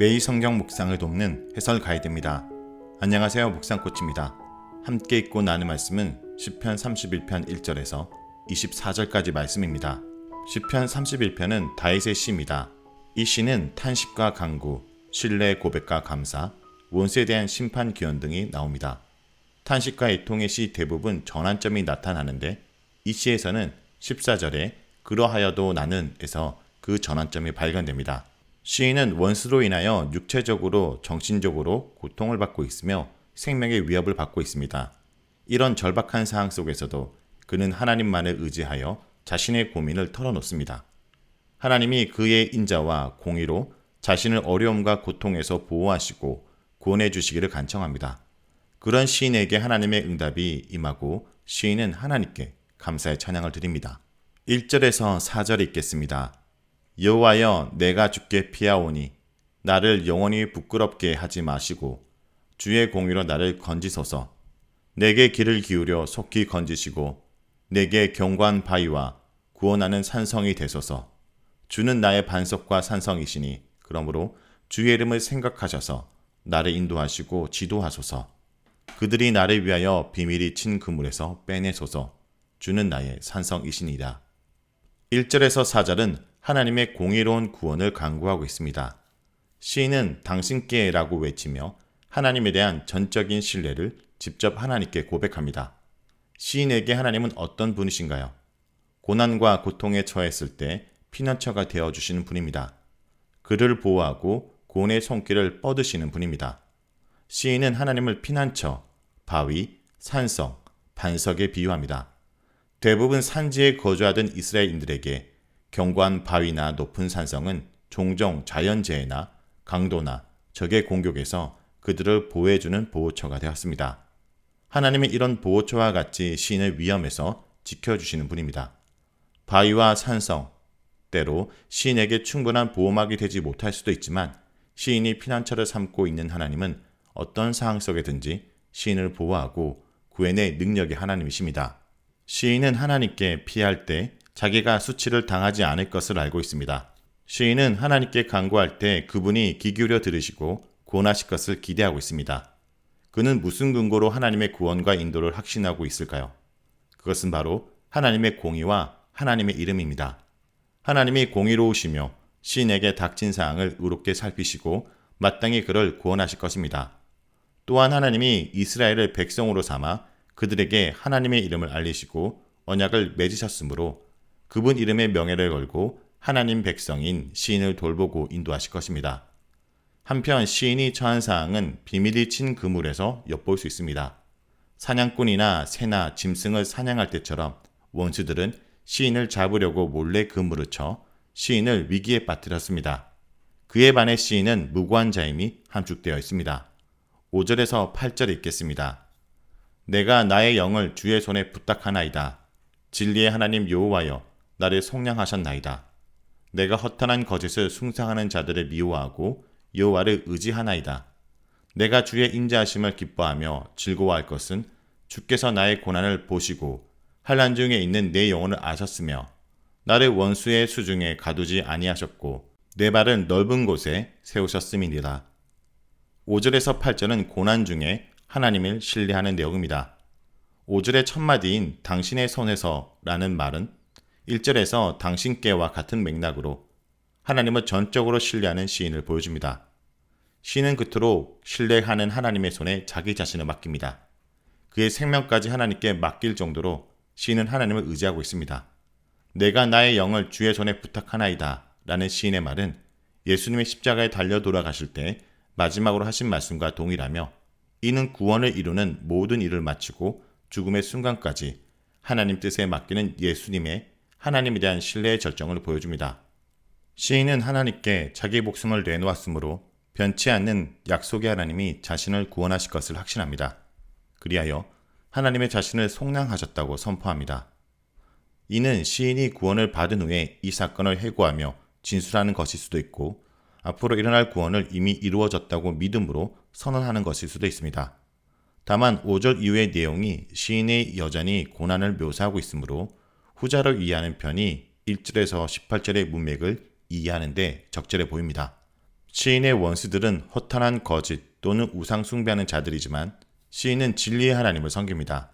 매일 성경 묵상을 돕는 해설 가이드입니다. 안녕하세요. 묵상 코치입니다. 함께 읽고 나눈 말씀은 시편 31편 1절에서 24절까지 말씀입니다. 시편 31편은 다윗의 시입니다. 이 시는 탄식과 강구, 신뢰 고백과 감사, 원수에 대한 심판 기원 등이 나옵니다. 탄식과 애통의 시 대부분 전환점이 나타나는데 이 시에서는 14절에 그러하여도 나는에서 그 전환점이 발견됩니다. 시인은 원수로 인하여 육체적으로 정신적으로 고통을 받고 있으며 생명의 위협을 받고 있습니다. 이런 절박한 상황 속에서도 그는 하나님만을 의지하여 자신의 고민을 털어놓습니다. 하나님이 그의 인자와 공의로 자신을 어려움과 고통에서 보호하시고 구원해 주시기를 간청합니다. 그런 시인에게 하나님의 응답이 임하고 시인은 하나님께 감사의 찬양을 드립니다. 1절에서 4절 읽겠습니다. 여호와여 내가 주께 피하오니 나를 영원히 부끄럽게 하지 마시고 주의 공의로 나를 건지소서. 내게 길을 기울여 속히 건지시고 내게 경관 바위와 구원하는 산성이 되소서. 주는 나의 반석과 산성이시니 그러므로 주의 이름을 생각하셔서 나를 인도하시고 지도하소서. 그들이 나를 위하여 비밀이 친 그물에서 빼내소서. 주는 나의 산성이시니라. 1절에서 4절은 하나님의 공의로운 구원을 강구하고 있습니다. 시인은 당신께라고 외치며 하나님에 대한 전적인 신뢰를 직접 하나님께 고백합니다. 시인에게 하나님은 어떤 분이신가요? 고난과 고통에 처했을 때 피난처가 되어 주시는 분입니다. 그를 보호하고 고뇌의 손길을 뻗으시는 분입니다. 시인은 하나님을 피난처, 바위, 산성, 반석에 비유합니다. 대부분 산지에 거주하던 이스라엘인들에게 경관 바위나 높은 산성은 종종 자연재해나 강도나 적의 공격에서 그들을 보호해주는 보호처가 되었습니다. 하나님은 이런 보호처와 같이 시인을 위험에서 지켜주시는 분입니다. 바위와 산성, 때로 시인에게 충분한 보호막이 되지 못할 수도 있지만 시인이 피난처를 삼고 있는 하나님은 어떤 상황 속에든지 시인을 보호하고 구해낼 능력의 하나님이십니다. 시인은 하나님께 피할 때 자기가 수치를 당하지 않을 것을 알고 있습니다. 시인은 하나님께 간구할 때 그분이 귀 기울여 들으시고 구원하실 것을 기대하고 있습니다. 그는 무슨 근거로 하나님의 구원과 인도를 확신하고 있을까요? 그것은 바로 하나님의 공의와 하나님의 이름입니다. 하나님이 공의로우시며 시인에게 닥친 사항을 의롭게 살피시고 마땅히 그를 구원하실 것입니다. 또한 하나님이 이스라엘을 백성으로 삼아 그들에게 하나님의 이름을 알리시고 언약을 맺으셨으므로 그분 이름의 명예를 걸고 하나님 백성인 시인을 돌보고 인도하실 것입니다. 한편 시인이 처한 사항은 비밀이 친 그물에서 엿볼 수 있습니다. 사냥꾼이나 새나 짐승을 사냥할 때처럼 원수들은 시인을 잡으려고 몰래 그물을 쳐 시인을 위기에 빠뜨렸습니다. 그에 반해 시인은 무고한 자임이 함축되어 있습니다. 5절에서 8절 읽겠습니다. 내가 나의 영을 주의 손에 부탁하나이다. 진리의 하나님 여호와여 나를 속량하셨나이다. 내가 허탄한 거짓을 숭상하는 자들을 미워하고 여호와를 의지하나이다. 내가 주의 인자하심을 기뻐하며 즐거워할 것은 주께서 나의 고난을 보시고 환란 중에 있는 내 영혼을 아셨으며 나를 원수의 수중에 가두지 아니하셨고 내 발은 넓은 곳에 세우셨음이니라. 5절에서 8절은 고난 중에 하나님을 신뢰하는 내용입니다. 5절의 첫 마디인 당신의 손에서 라는 말은 1절에서 당신께와 같은 맥락으로 하나님을 전적으로 신뢰하는 시인을 보여줍니다. 시인은 그토록 신뢰하는 하나님의 손에 자기 자신을 맡깁니다. 그의 생명까지 하나님께 맡길 정도로 시인은 하나님을 의지하고 있습니다. 내가 나의 영을 주의 손에 부탁하나이다 라는 시인의 말은 예수님의 십자가에 달려 돌아가실 때 마지막으로 하신 말씀과 동일하며 이는 구원을 이루는 모든 일을 마치고 죽음의 순간까지 하나님 뜻에 맡기는 예수님의 하나님에 대한 신뢰의 절정을 보여줍니다. 시인은 하나님께 자기 목숨을 내놓았으므로 변치 않는 약속의 하나님이 자신을 구원하실 것을 확신합니다. 그리하여 하나님의 자신을 속량하셨다고 선포합니다. 이는 시인이 구원을 받은 후에 이 사건을 해고하며 진술하는 것일 수도 있고 앞으로 일어날 구원을 이미 이루어졌다고 믿음으로 선언하는 것일 수도 있습니다. 다만 5절 이후의 내용이 시인의 여전히 고난을 묘사하고 있으므로 후자를 이해하는 편이 1절에서 18절의 문맥을 이해하는데 적절해 보입니다. 시인의 원수들은 허탄한 거짓 또는 우상 숭배하는 자들이지만 시인은 진리의 하나님을 섬깁니다.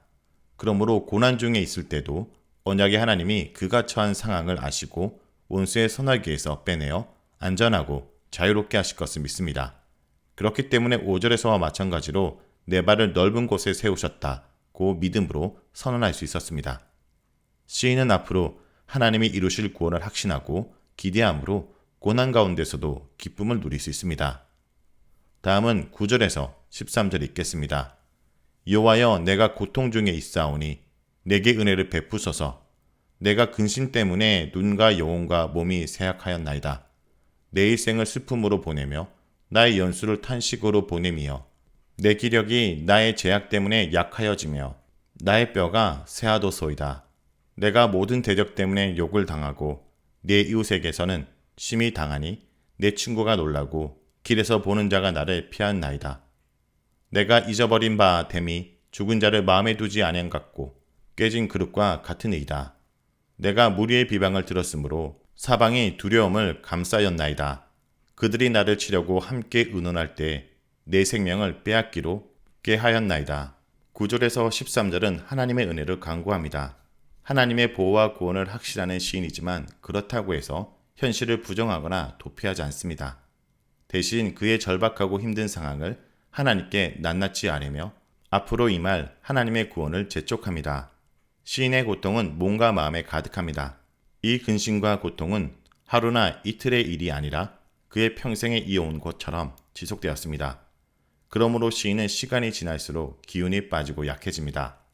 그러므로 고난 중에 있을 때도 언약의 하나님이 그가 처한 상황을 아시고 원수의 선하기에서 빼내어 안전하고 자유롭게 하실 것을 믿습니다. 그렇기 때문에 5절에서와 마찬가지로 내 발을 넓은 곳에 세우셨다고 믿음으로 선언할 수 있었습니다. 시인은 앞으로 하나님이 이루실 구원을 확신하고 기대함으로 고난 가운데서도 기쁨을 누릴 수 있습니다. 다음은 9절에서 13절 읽겠습니다. 여호와여 내가 고통 중에 있사오니 내게 은혜를 베푸소서 내가 근심 때문에 눈과 영혼과 몸이 쇠약하였나이다. 내 일생을 슬픔으로 보내며 나의 연수를 탄식으로 보내미어 내 기력이 나의 제약 때문에 약하여지며 나의 뼈가 새하도소이다. 내가 모든 대적 때문에 욕을 당하고 내 이웃에게서는 심히 당하니 내 친구가 놀라고 길에서 보는 자가 나를 피한 나이다. 내가 잊어버린 바 됨이 죽은 자를 마음에 두지 아니한 같고 깨진 그릇과 같은 이다. 내가 무리의 비방을 들었으므로 사방이 두려움을 감싸였나이다. 그들이 나를 치려고 함께 의논할 때 내 생명을 빼앗기로 깨하였나이다. 9절에서 13절은 하나님의 은혜를 강구합니다. 하나님의 보호와 구원을 확신하는 시인이지만 그렇다고 해서 현실을 부정하거나 도피하지 않습니다. 대신 그의 절박하고 힘든 상황을 하나님께 낱낱이 아뢰며 앞으로 임할 하나님의 구원을 재촉합니다. 시인의 고통은 몸과 마음에 가득합니다. 이 근심과 고통은 하루나 이틀의 일이 아니라 그의 평생에 이어온 것처럼 지속되었습니다. 그러므로 시인은 시간이 지날수록 기운이 빠지고 약해집니다.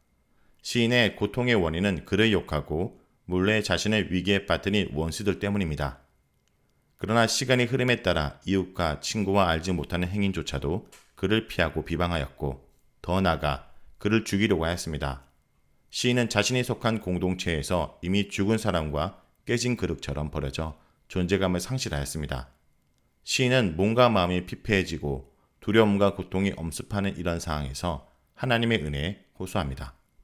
시인의 고통의 원인은 그를 욕하고 몰래 자신을 위기에 빠뜨린 원수들 때문입니다. 그러나 시간의 흐름에 따라 이웃과 친구와 알지 못하는 행인조차도 그를 피하고 비방하였고 더 나아가 그를 죽이려고 하였습니다. 시인은 자신이 속한 공동체에서 이미 죽은 사람과 깨진 그릇처럼 버려져 존재감을 상실하였습니다. 시인은 몸과 마음이 피폐해지고 두려움과 고통이 엄습하는 이런 상황에서 하나님의 은혜에 호소합니다.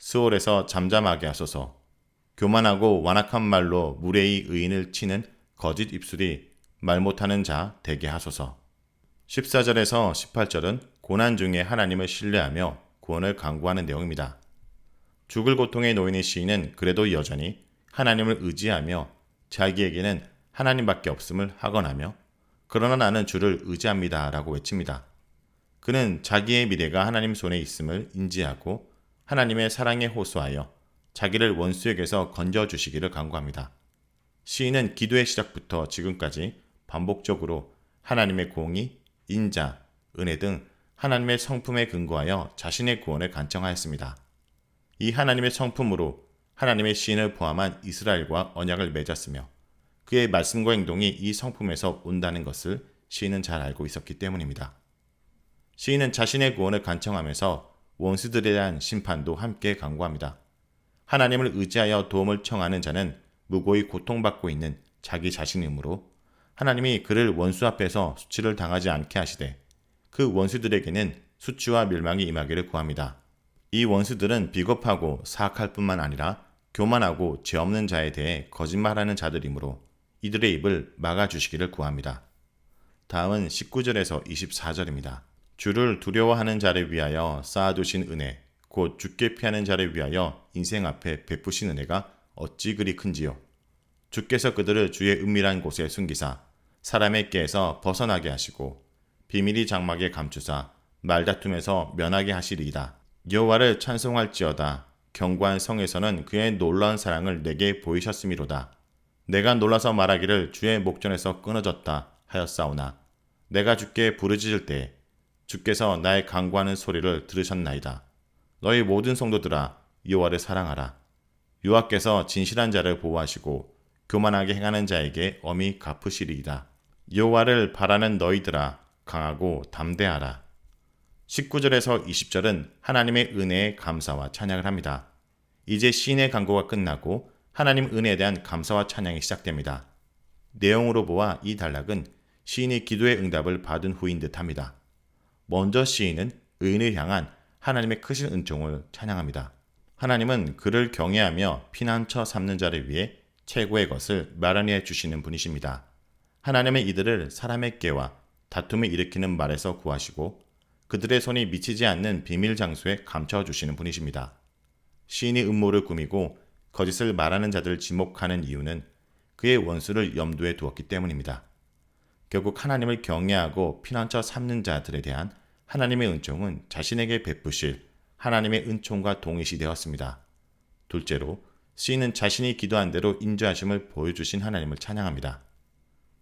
스올에서 잠잠하게 하소서. 교만하고 완악한 말로 무례히 의인을 치는 거짓 입술이 말 못하는 자 되게 하소서. 14절에서 18절은 고난 중에 하나님을 신뢰하며 구원을 강구하는 내용입니다. 죽을 고통에 놓인 시인은 그래도 여전히 하나님을 의지하며 자기에게는 하나님밖에 없음을 하거나며 그러나 나는 주를 의지합니다 라고 외칩니다. 그는 자기의 미래가 하나님 손에 있음을 인지하고 하나님의 사랑에 호소하여 자기를 원수에게서 건져 주시기를 간구합니다. 시인은 기도의 시작부터 지금까지 반복적으로 하나님의 공의, 인자, 은혜 등 하나님의 성품에 근거하여 자신의 구원을 간청하였습니다. 이 하나님의 성품으로 하나님의 시인을 포함한 이스라엘과 언약을 맺었으며 그의 말씀과 행동이 이 성품에서 온다는 것을 시인은 잘 알고 있었기 때문입니다. 시인은 자신의 구원을 간청하면서 원수들에 대한 심판도 함께 강구합니다. 하나님을 의지하여 도움을 청하는 자는 무고히 고통받고 있는 자기 자신이므로 하나님이 그를 원수 앞에서 수치를 당하지 않게 하시되 그 원수들에게는 수치와 멸망이 임하기를 구합니다. 이 원수들은 비겁하고 사악할 뿐만 아니라 교만하고 죄 없는 자에 대해 거짓말하는 자들이므로 이들의 입을 막아주시기를 구합니다. 다음은 19절에서 24절입니다. 주를 두려워하는 자를 위하여 쌓아두신 은혜, 곧 죽게 피하는 자를 위하여 인생 앞에 베푸신 은혜가 어찌 그리 큰지요. 주께서 그들을 주의 은밀한 곳에 숨기사 사람의 깨에서 벗어나게 하시고 비밀이 장막에 감추사 말다툼에서 면하게 하시리이다. 여호와를 찬송할지어다. 경고한 성에서는 그의 놀라운 사랑을 내게 보이셨음이로다. 내가 놀라서 말하기를 주의 목전에서 끊어졌다 하였사오나 내가 주께 부르짖을 때 주께서 나의 강구하는 소리를 들으셨나이다. 너희 모든 성도들아 여호와를 사랑하라. 여호와께서 진실한 자를 보호하시고 교만하게 행하는 자에게 엄히 갚으시리이다. 여호와를 바라는 너희들아 강하고 담대하라. 19절에서 20절은 하나님의 은혜에 감사와 찬양을 합니다. 이제 시인의 강구가 끝나고 하나님 은혜에 대한 감사와 찬양이 시작됩니다. 내용으로 보아 이 단락은 시인이 기도의 응답을 받은 후인 듯합니다. 먼저 시인은 의인을 향한 하나님의 크신 은총을 찬양합니다. 하나님은 그를 경외하며 피난처 삼는 자를 위해 최고의 것을 마련해 주시는 분이십니다. 하나님은 이들을 사람의 깨와 다툼을 일으키는 말에서 구하시고 그들의 손이 미치지 않는 비밀 장소에 감춰 주시는 분이십니다. 시인이 음모를 꾸미고 거짓을 말하는 자들을 지목하는 이유는 그의 원수를 염두에 두었기 때문입니다. 결국 하나님을 경외하고 피난처 삼는 자들에 대한 하나님의 은총은 자신에게 베푸실 하나님의 은총과 동일시 되었습니다. 둘째로 시인은 자신이 기도한 대로 인자하심을 보여주신 하나님을 찬양합니다.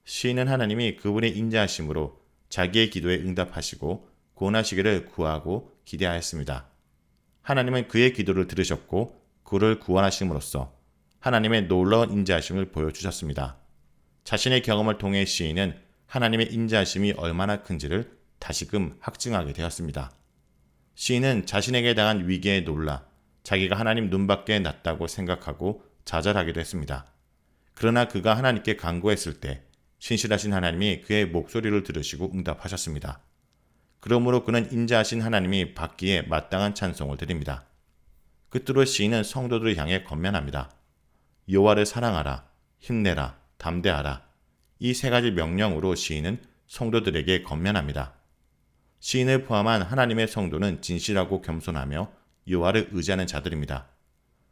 시인은 하나님이 그분의 인자하심으로 자기의 기도에 응답하시고 구원하시기를 구하고 기대하였습니다. 하나님은 그의 기도를 들으셨고 그를 구원하심으로써 하나님의 놀라운 인자하심을 보여주셨습니다. 자신의 경험을 통해 시인은 하나님의 인자하심이 얼마나 큰지를 다시금 확증하게 되었습니다. 시인은 자신에게 당한 위기에 놀라 자기가 하나님 눈밖에 났다고 생각하고 좌절하기도 했습니다. 그러나 그가 하나님께 간구했을 때 신실하신 하나님이 그의 목소리를 들으시고 응답하셨습니다. 그러므로 그는 인자하신 하나님이 받기에 마땅한 찬송을 드립니다. 끝으로 시인은 성도들을 향해 건면합니다. 여호와를 사랑하라, 힘내라, 담대하라. 이 세 가지 명령으로 시인은 성도들에게 건면합니다. 시인을 포함한 하나님의 성도는 진실하고 겸손하며 여호와를 의지하는 자들입니다.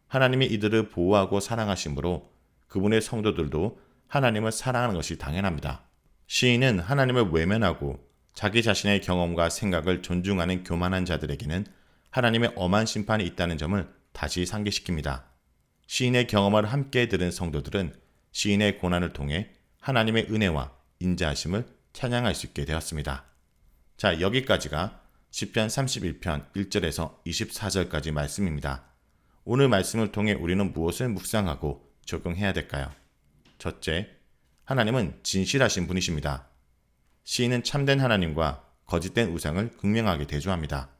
하나님이 이들을 보호하고 사랑하심으로 그분의 성도들도 하나님을 사랑하는 것이 당연합니다. 시인은 하나님을 외면하고 자기 자신의 경험과 생각을 존중하는 교만한 자들에게는 하나님의 엄한 심판이 있다는 점을 다시 상기시킵니다. 시인의 경험을 함께 들은 성도들은 시인의 고난을 통해 하나님의 은혜와 인자하심을 찬양할 수 있게 되었습니다. 자, 여기까지가 10편 31편 1절에서 24절까지 말씀입니다. 오늘 말씀을 통해 우리는 무엇을 묵상하고 적용해야 될까요? 첫째, 하나님은 진실하신 분이십니다. 시인은 참된 하나님과 거짓된 우상을 극명하게 대조합니다.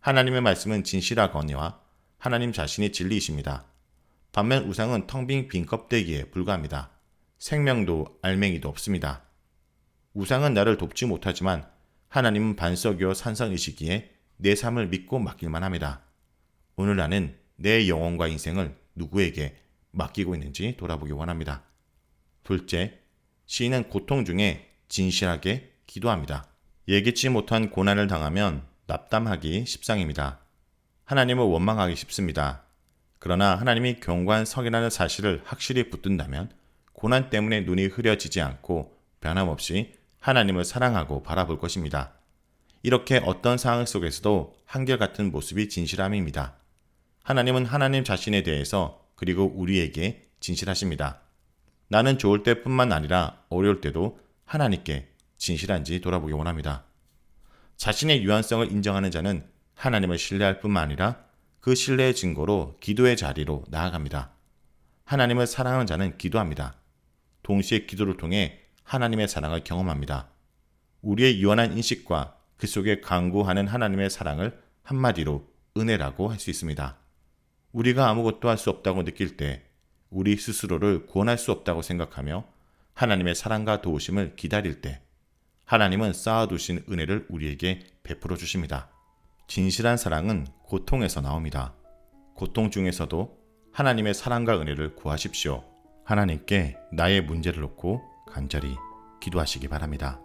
하나님의 말씀은 진실하거니와 하나님 자신이 진리이십니다. 반면 우상은 텅빈 빈 껍데기에 불과합니다. 생명도 알맹이도 없습니다. 우상은 나를 돕지 못하지만 하나님은 반석이요 산성이시기에 내 삶을 믿고 맡길만 합니다. 오늘 나는 내 영혼과 인생을 누구에게 맡기고 있는지 돌아보기 원합니다. 둘째, 시인은 고통 중에 진실하게 기도합니다. 예기치 못한 고난을 당하면 납담하기 십상입니다. 하나님을 원망하기 쉽습니다. 그러나 하나님이 경관석이라는 사실을 확실히 붙든다면 고난 때문에 눈이 흐려지지 않고 변함없이 하나님을 사랑하고 바라볼 것입니다. 이렇게 어떤 상황 속에서도 한결같은 모습이 진실함입니다. 하나님은 하나님 자신에 대해서 그리고 우리에게 진실하십니다. 나는 좋을 때뿐만 아니라 어려울 때도 하나님께 진실한지 돌아보기 원합니다. 자신의 유한성을 인정하는 자는 하나님을 신뢰할 뿐만 아니라 그 신뢰의 증거로 기도의 자리로 나아갑니다. 하나님을 사랑하는 자는 기도합니다. 동시에 기도를 통해 하나님의 사랑을 경험합니다. 우리의 유한한 인식과 그 속에 강구하는 하나님의 사랑을 한마디로 은혜라고 할 수 있습니다. 우리가 아무것도 할 수 없다고 느낄 때 우리 스스로를 구원할 수 없다고 생각하며 하나님의 사랑과 도우심을 기다릴 때 하나님은 쌓아두신 은혜를 우리에게 베풀어 주십니다. 진실한 사랑은 고통에서 나옵니다. 고통 중에서도 하나님의 사랑과 은혜를 구하십시오. 하나님께 나의 문제를 놓고 간절히 기도하시기 바랍니다.